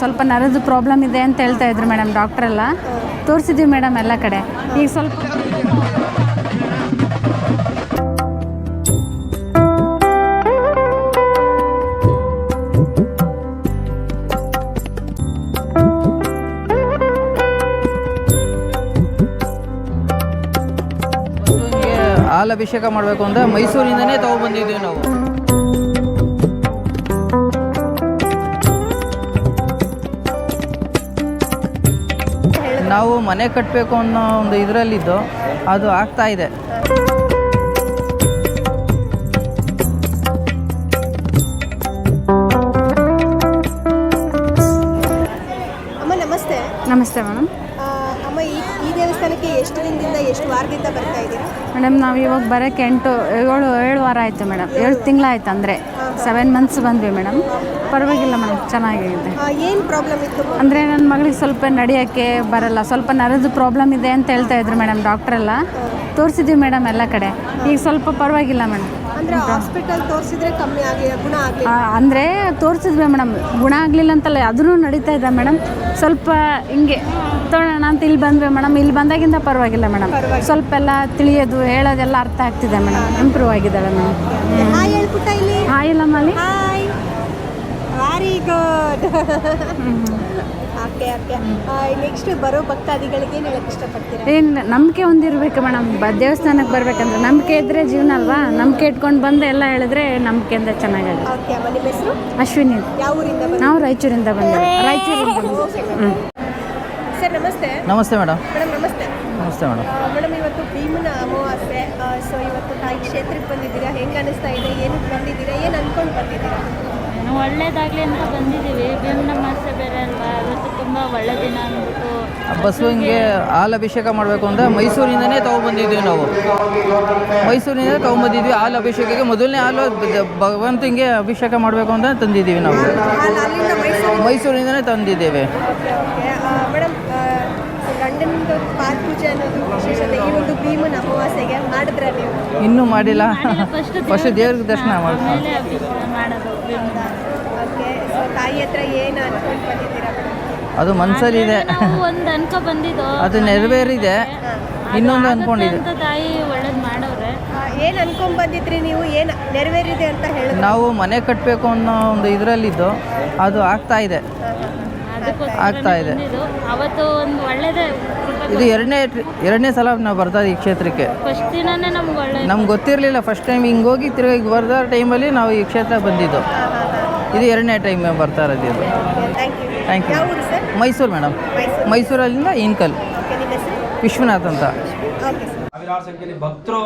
ಸ್ವಲ್ಪ ನರದ್ದು ಪ್ರಾಬ್ಲಮ್ ಇದೆ ಅಂತ ಹೇಳ್ತಾ ಇದ್ರು ಮೇಡಮ್ ಡಾಕ್ಟ್ರೆಲ್ಲ ತೋರಿಸಿದ್ವಿ ಮೇಡಮ್ ಎಲ್ಲ ಕಡೆ. ಈಗ ಸ್ವಲ್ಪ ಹಾಲು ಅಭಿಷೇಕ ಮಾಡಬೇಕು ಅಂದರೆ ಮೈಸೂರಿಂದನೇ ಬಂದಿದ್ದೀವಿ ನಾವು. ನಾವು ಮನೆ ಕಟ್ಟಬೇಕು ಅನ್ನೋ ಒಂದು ಇದರಲ್ಲಿದ್ದು ಅದು ಆಗ್ತಾ ಇದೆ. ಅಮ್ಮ ನಮಸ್ತೆ. ನಮಸ್ತೆ ಮೇಡಮ್. ಅಮ್ಮ ಈ ಈ ದೇವಸ್ಥಾನಕ್ಕೆ ಎಷ್ಟು ದಿನದಿಂದ ಎಷ್ಟು ವಾರದಿಂದ ಬರ್ತಾ ಇದ್ದೀರಾ? ಮೇಡಮ್ ನಾವು ಇವಾಗ ಬರೋಕ್ಕೆ ಎಂಟು ಏಳು ಏಳು ವಾರ ಆಯಿತು ಮೇಡಮ್. ಏಳು ತಿಂಗಳಾಯ್ತು ಅಂದರೆ ಸೆವೆನ್ ಮಂತ್ಸ್ ಬಂದ್ವಿ ಮೇಡಮ್. ಪರವಾಗಿಲ್ಲ ಮೇಡಮ್ ಚೆನ್ನಾಗಿದೆ. ಏನು ಪ್ರಾಬ್ಲಮ್ ಇತ್ತು? ಅಂದರೆ ನನ್ನ ಮಗಳಿಗೆ ಸ್ವಲ್ಪ ನಡೆಯೋಕ್ಕೆ ಬರಲ್ಲ ಸ್ವಲ್ಪ ನರದ ಪ್ರಾಬ್ಲಮ್ ಇದೆ ಅಂತ ಹೇಳ್ತಾ ಇದ್ರು ಮೇಡಮ್ ಡಾಕ್ಟ್ರೆಲ್ಲ ತೋರಿಸಿದ್ವಿ ಮೇಡಮ್ ಎಲ್ಲ ಕಡೆ. ಈಗ ಸ್ವಲ್ಪ ಪರವಾಗಿಲ್ಲ ಮೇಡಮ್. ಅಂದ್ರೆ ಹಾಸ್ಪಿಟಲ್ ತೋರಿಸಿದ್ರೆ ಕಮ್ಮಿ ಆಗಿ ಗುಣ ಆಗಲಿ? ಅಂದರೆ ತೋರಿಸಿದ್ವಿ ಮೇಡಮ್. ಗುಣ ಆಗಲಿಲ್ಲ ಅಂತಲ್ಲ ಅದನ್ನು ನಡೀತಾ ಇದೆ ಮೇಡಮ್. ಸ್ವಲ್ಪ ಹಿಂಗೆ ತೊಗೊಳ್ಳೋಣ ಅಂತ ಇಲ್ಲಿ ಬಂದ್ವಿ ಮೇಡಮ್. ಇಲ್ಲಿ ಬಂದಾಗಿಂದ ಪರವಾಗಿಲ್ಲ ಮೇಡಮ್. ಸ್ವಲ್ಪ ಎಲ್ಲ ತಿಳಿಯೋದು ಹೇಳೋದೆಲ್ಲ ಅರ್ಥ ಆಗ್ತಿದೆ ಮೇಡಮ್. ಇಂಪ್ರೂವ್ ಆಗಿದ್ದಾಳೆ ಮೇಡಮ್. ಹಾಯ್ ಹೇಳ್ಪುಟ್ಟ ಇಲ್ಲಿ. Hi very good okay okay next ಬರೋ ಭಕ್ತಾದಿಗಳಿಗೆ ಏನು ಹೇಳಕ್ಕೆ ಇಷ್ಟಪಡ್ತೀರಾ? ಏನು ನಂಬಿಕೆ ಒಂದಿರ್ಬೇಕು ಮೇಡಮ್. ಬ ದೇವಸ್ಥಾನಕ್ಕೆ ಬರ್ಬೇಕಂದ್ರೆ ನಂಬಿಕೆ ಇದ್ದರೆ ಜೀವನ ಅಲ್ವಾ? ನಂಬಿಕೆ ಇಟ್ಕೊಂಡು ಬಂದು ಎಲ್ಲ ಹೇಳಿದ್ರೆ ನಂಬಿಕೆಯಿಂದ ಚೆನ್ನಾಗಿದೆ ಓಕೆ ಅಮ್ಮ ನಿಮ್ಮ ಹೆಸರು? ಅಶ್ವಿನಿ. ಯಾವ ಊರಿಂದ ಬಂದು ನಾವು ರಾಯಚೂರಿಂದ ಬಂದೆ ರಾಯಚೂರಿಂದ. ಹ್ಞೂ ಸರ್ ನಮಸ್ತೆ. ನಮಸ್ತೆ ಮೇಡಮ್. ಮೇಡಮ್ ನಮಸ್ತೆ. ನಮಸ್ತೆ ಮೇಡಮ್. ಮೇಡಮ್ ಇವತ್ತು ಭೀಮನ ಅಮಾವಾಸ್ಯೆ. ಸೊ ಇವತ್ತು ತಾಯಿ ಕ್ಷೇತ್ರಕ್ಕೆ ಬಂದಿದ್ದೀರಾ? ಹೆಂಗೆ ಅನಿಸ್ತಾ ಇದೆ? ಏನಕ್ಕೆ ಬಂದಿದ್ದೀರಾ? ಏನು ಅನ್ಕೊಂಡು ಬಂದಿದ್ದೀರಾ? ಒಳ್ಳೇದಾಗಲಿ ಅಂತ ಬಂದಿದ್ದೀವಿ. ಭೀಮನ ಮಾಸೆ ಬೇರೆ ಅಲ್ವಾ? ಇವತ್ತು ತುಂಬ ಒಳ್ಳೆ ದಿನ ಅಂದ್ಬಿಟ್ಟು ಬಸವನಿಗೆ ಹಾಲು ಅಭಿಷೇಕ ಮಾಡಬೇಕು ಅಂದರೆ ಮೈಸೂರಿಂದನೇ ತೊಗೊಬಂದಿದ್ದೀವಿ ನಾವು. ಮೈಸೂರಿಂದ ತೊಗೊಂಬಂದಿದ್ವಿ ಹಾಲು ಅಭಿಷೇಕಕ್ಕೆ ಮೊದಲನೇ ಹಾಲು ಭಗವಂತನಿಗೆ ಅಭಿಷೇಕ ಮಾಡಬೇಕು ಅಂತ ತಂದಿದ್ದೀವಿ ನಾವು. ಮೈಸೂರಿಂದನೇ ತಂದಿದ್ದೇವೆ. ಇನ್ನೂ ಮಾಡಿಲ್ಲ. ಫಸ್ಟ್ ದೇವ್ರಿಗೆ ದರ್ಶನ ಮಾಡೋದು. ತಾಯಿ ಹತ್ರ ಏನು ಅನ್ಕೊಂಡು ಬಂದಿದ್ದೀರಾ ಅದು ಒಂದು ಅನ್ಕೊ ಬಂದಿದ್ದು. ಅದು ನೆರವೇರಿದೆ. ಇನ್ನೊಂದು ಅನ್ಕೊಂಡಿದೆ ತಾಯಿ ಒಳ್ಳೇದು ಮಾಡವ್ರೆ ಏನು ಅನ್ಕೊಂಡ್ ಬಂದಿದ್ರಿ ನೀವು? ಏನು ನೆರವೇರಿದೆ ಅಂತ ಹೇಳಿದ್ರು ನಾವು ಮನೆ ಕಟ್ಟಬೇಕು ಅನ್ನೋ ಒಂದು ಇದರಲ್ಲಿದ್ದು. ಅದು ಆಗ್ತಾ ಇದೆ. ಆಗ್ತಾ ಇದೆ. ಬಂದಿದ್ದು. ಅವತ್ತು ಒಂದು ಒಳ್ಳೇದೇ ಇದು ಎರಡನೇ ಎರಡನೇ ಸಲ ನಾವು ಬರ್ತಾ ಈ ಕ್ಷೇತ್ರಕ್ಕೆ. ಫಸ್ಟ್ ದಿನನೇ ನಮ್ಗೆ ಒಳ್ಳೆ ನಮ್ಗೆ ಗೊತ್ತಿರಲಿಲ್ಲ ಫಸ್ಟ್ ಟೈಮ್ ಹಿಂಗೆ ಹೋಗಿ ತಿರುಗಿ ಈಗ ಬರ್ದ ಟೈಮಲ್ಲಿ ನಾವು ಈ ಕ್ಷೇತ್ರ ಬಂದಿದ್ದು. ಇದು ಎರಡನೇ ಟೈಮ್ ಬರ್ತಾ ಇರೋದು ಇದು. Thank you Mysuru madam Mysuru. ಮೈಸೂರಲ್ಲಿಂದ ಇನ್ಕಲ್ ವಿಶ್ವನಾಥ್ ಅಂತ. ಸಾವಿರಾರು ಸಂಖ್ಯೆಯಲ್ಲಿ ಭಕ್ತರು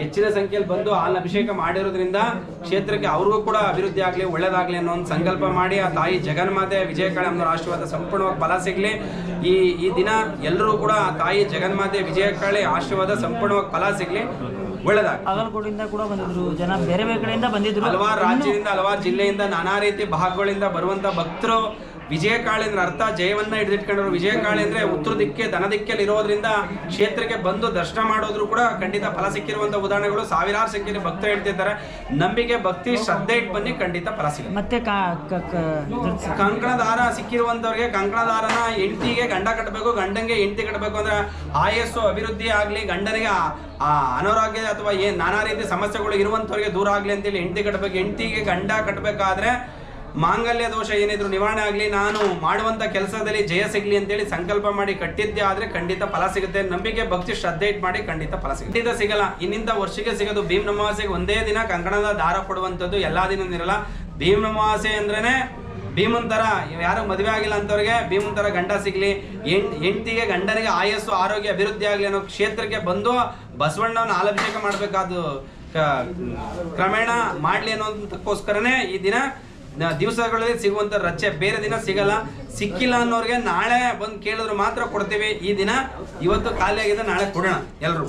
ಹೆಚ್ಚಿನ ಸಂಖ್ಯೆಯಲ್ಲಿ ಬಂದು ಹಾಲಿನ ಅಭಿಷೇಕ ಮಾಡಿರೋದ್ರಿಂದ ಕ್ಷೇತ್ರಕ್ಕೆ ಅವ್ರಿಗೂ ಕೂಡ ಅಭಿವೃದ್ಧಿ ಆಗಲಿ ಒಳ್ಳೇದಾಗಲಿ ಅನ್ನೋ ಒಂದು ಸಂಕಲ್ಪ ಮಾಡಿ ಆ ತಾಯಿ ಜಗನ್ಮಾತೆ ವಿಜಯಕಾಳಿ ಅನ್ನೋ ಆಶೀರ್ವಾದ ಸಂಪೂರ್ಣವಾಗಿ ಫಲ ಸಿಗಲಿ. ಈ ಈ ದಿನ ಎಲ್ಲರೂ ಕೂಡ ಆ ತಾಯಿ ಜಗನ್ಮಾತೆ ವಿಜಯಕಾಳಿ ಆಶೀರ್ವಾದ ಸಂಪೂರ್ಣವಾಗಿ ಫಲ ಸಿಗಲಿ. ಒಳ್ಳೇದಾಗಲಿ. ಬಾಗಲಕೋಟೆಯಿಂದ ಕೂಡ ಬಂದಿದ್ರು ಜನ ಬೇರೆ ಬೇರೆ ಕಡೆಯಿಂದ ಬಂದಿದ್ರು. ಹಲವಾರು ರಾಜ್ಯದಿಂದ ಹಲವಾರು ಜಿಲ್ಲೆಯಿಂದ ನಾನಾ ರೀತಿ ಭಾಗಗಳಿಂದ ಬರುವಂತ ಭಕ್ತರು ವಿಜಯಕಾಳಿ ಅಂದ್ರೆ ಅರ್ಥ ಜಯವನ್ನ ಹಿಡಿದಿಟ್ಕೊಂಡ್ರು ವಿಜಯಕಾಳಿ ಅಂದ್ರೆ ಉತ್ತರ ದಿಕ್ಕೆ ದನ ದಿಕ್ಕಲ್ಲಿ ಇರೋದ್ರಿಂದ ಕ್ಷೇತ್ರಕ್ಕೆ ಬಂದು ದರ್ಶನ ಮಾಡೋದ್ರು ಕೂಡ ಖಂಡಿತ ಫಲ ಸಿಕ್ಕಿರುವಂತ ಉದಾಹರಣೆಗಳು ಸಾವಿರಾರು ಸಂಖ್ಯೆಯಲ್ಲಿ ಭಕ್ತರು ಹೇಳ್ತಿದ್ದಾರೆ. ನಂಬಿಕೆ ಭಕ್ತಿ ಶ್ರದ್ಧೆ ಇಟ್ಟು ಬನ್ನಿ ಖಂಡಿತ ಫಲ ಸಿಗುತ್ತೆ. ಮತ್ತೆ ಕಂಕಣ ದಾರ ಸಿಕ್ಕಿರುವಂತವ್ರಿಗೆ ಕಂಕಣದಾರನ ಹೆಂಡತಿಗೆ ಗಂಡ ಕಟ್ಟಬೇಕು ಗಂಡಂಗೆ ಹೆಂಡತಿ ಕಟ್ಟಬೇಕು ಅಂದ್ರೆ ಆಯಸ್ಸು ಅಭಿವೃದ್ಧಿ ಆಗ್ಲಿ ಗಂಡನಿಗೆ ಆ- ಆ ಅನಾರೋಗ್ಯ ಅಥವಾ ಏನ್ ನಾನಾ ರೀತಿ ಸಮಸ್ಯೆಗಳು ಇರುವಂತವ್ರಿಗೆ ದೂರ ಆಗ್ಲಿ ಅಂತೇಳಿ ಹೆಂಡತಿ ಕಟ್ಟಬೇಕು ಹೆಂಡತಿಗೆ ಗಂಡ ಕಟ್ಟಬೇಕಾದ್ರೆ ಮಾಂಗಲ್ಯ ದೋಷ ಏನಿದ್ರು ನಿವಾರಣೆ ಆಗಲಿ, ನಾನು ಮಾಡುವಂತ ಕೆಲಸದಲ್ಲಿ ಜಯ ಸಿಗಲಿ ಅಂತೇಳಿ ಸಂಕಲ್ಪ ಮಾಡಿ ಕಟ್ಟಿದ್ದೆ ಆದ್ರೆ ಖಂಡಿತ ಫಲ ಸಿಗುತ್ತೆ ನಂಬಿಕೆ, ಭಕ್ತಿ, ಶ್ರದ್ಧೆ ಇಟ್ ಮಾಡಿ ಖಂಡಿತ ಫಲ ಸಿಗುತ್ತೆ. ಖಂಡಿತ ಸಿಗಲ್ಲ. ಇನ್ನಿಂದ ವರ್ಷಕ್ಕೆ ಸಿಗೋದು ಭೀಮ್ ನಮಾಸೆಗೆ ಒಂದೇ ದಿನ ಕಂಕಣದ ದಾರ ಕೊಡುವಂಥದ್ದು ಎಲ್ಲಾ ಇರಲ್ಲ. ಭೀಮ್ ನಮಾಸೆ ಅಂದ್ರೇನೆ ಭೀಮನ್ ತರ, ಯಾರು ಮದುವೆ ಆಗಿಲ್ಲ ಅಂತವ್ರಿಗೆ ಭೀಮನ್ ತರ ಗಂಡ ಸಿಗ್ಲಿ. ಹೆಣ್, ಹೆಂಡತಿಗೆ, ಗಂಡನಿಗೆ ಆಯಸ್ಸು, ಆರೋಗ್ಯ, ಅಭಿವೃದ್ಧಿ ಆಗಲಿ ಅನ್ನೋ ಕ್ಷೇತ್ರಕ್ಕೆ ಬಂದು ಬಸವಣ್ಣನ ಆಲಭಿಷೇಕ ಮಾಡಬೇಕಾದ ಕ್ರಮೇಣ ಮಾಡಲಿ ಅನ್ನೋದಕ್ಕೋಸ್ಕರನೇ ಈ ದಿನ ದಿವಸಗಳಲ್ಲಿ ಸಿಗುವಂತ ರಜೆ. ಬೇರೆ ದಿನ ಸಿಗಲ್ಲ. ಸಿಕ್ಕಿಲ್ಲ ಅನ್ನೋರಿಗೆ ನಾಳೆ ಬಂದು ಕೇಳಿದ್ರು ಮಾತ್ರ ಕೊಡ್ತೀವಿ. ಈ ದಿನ ಇವತ್ತು ಖಾಲಿ ಆಗಿದೆ ನಾಳೆ ಕೊಡೋಣ ಎಲ್ಲರೂ